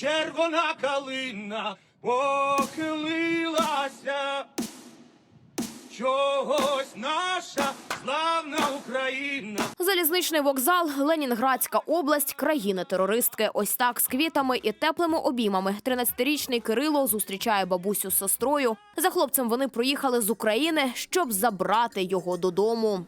червона калина похилилася. Чогось наша славна Україна. Залізничний вокзал, Ленінградська область, країни-терористки. Ось так з квітами і теплими обіймами 13-річний Кирило зустрічає бабусю з сестрою. За хлопцем вони приїхали з України, щоб забрати його додому.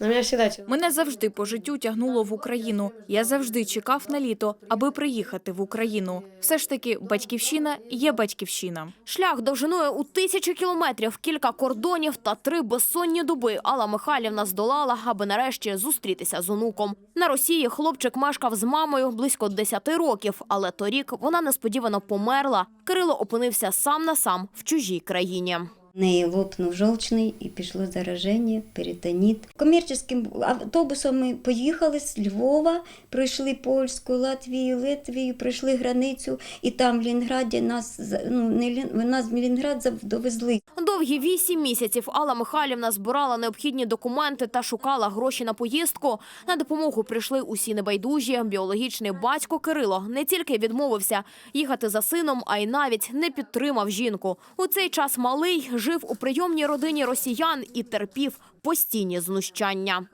Меня. Мене завжди по життю тягнуло в Україну. Я завжди чекав на літо, аби приїхати в Україну. Все ж таки, батьківщина є батьківщина. Шлях довжиною у тисячі кілометрів, кілька кордонів та три безсонні доби Алла Михайлівна здолала, аби нарешті зустрітися з онуком. На Росії хлопчик мешкав з мамою близько 10 років, але торік вона несподівано померла. Кирило опинився сам на сам в чужій країні. Неї лопнув жовчний і пішло зараження, перитоніт. Комерційним автобусом ми поїхали з Львова, пройшли Польську, Латвію, Литвію, пройшли границю, і там в Лінграді нас ну, не нас в Лінград довезли. Довгі вісім місяців Алла Михайлівна збирала необхідні документи та шукала гроші на поїздку. На допомогу прийшли усі небайдужі. Біологічний батько Кирило не тільки відмовився їхати за сином, а й навіть не підтримав жінку. У цей час малий жив у прийомній родині росіян і терпів постійні знущання.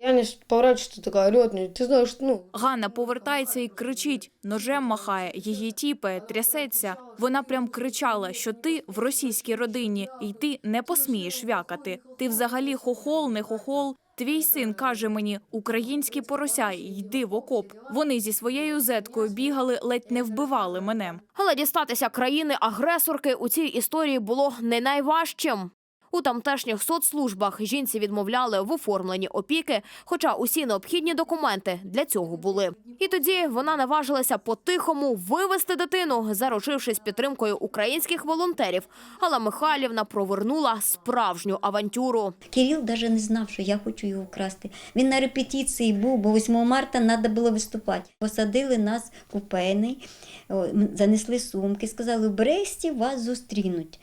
Я не поворачуюся, така орет Ти знаєш, знаешь, ну, Ганна повертається і кричить, ножем махає, її тіпає, трясеться. Вона прям кричала, що ти в російській родині, і ти не посмієш вякати. Ти взагалі хохол, не хохол. Твій син каже мені, українські порося, йди в окоп. Вони зі своєю зеткою бігали, ледь не вбивали мене. Але дістатися країни-агресорки у цій історії було не найважчим. У тамтешніх соцслужбах жінці відмовляли в оформленні опіки, хоча усі необхідні документи для цього були. І тоді вона наважилася по-тихому вивести дитину, заручившись підтримкою українських волонтерів. Але Михайлівна провернула справжню авантюру. Кирил навіть не знав, що я хочу його вкрасти. Він на репетиції був, бо 8 марта треба було виступати. Посадили нас купейний, занесли сумки, сказали, в Бресті вас зустрінуть.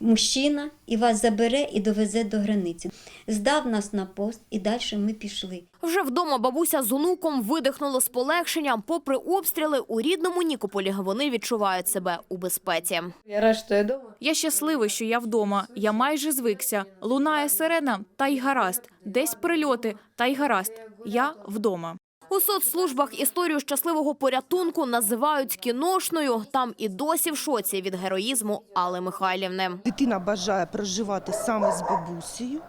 Мужчина і вас забере і довезе до границі. Здав нас на пост, і далі ми пішли. Вже вдома бабуся з онуком видихнули з полегшенням. Попри обстріли у рідному Нікополі, вони відчувають себе у безпеці. я рад, что я дома. Я щасливий, що я вдома. Я майже звикся. Лунає сирена, та й гаразд. Десь прильоти, та й гаразд. Я вдома. У соцслужбах історію щасливого порятунку називають кіношною. Там і досі в шоці від героїзму Алли Михайлівни. Дитина бажає проживати саме з бабусею.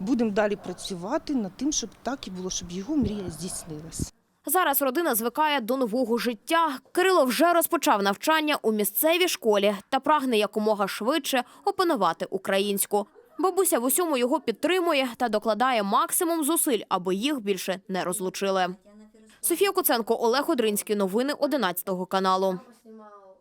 Будемо далі працювати над тим, щоб так і було, щоб його мрія здійснилась. Зараз родина звикає до нового життя. Кирило вже розпочав навчання у місцевій школі та прагне якомога швидше опанувати українську. Бабуся в усьому його підтримує та докладає максимум зусиль, аби їх більше не розлучили. Софія Куценко, Олег Одринський. Новини 11 каналу.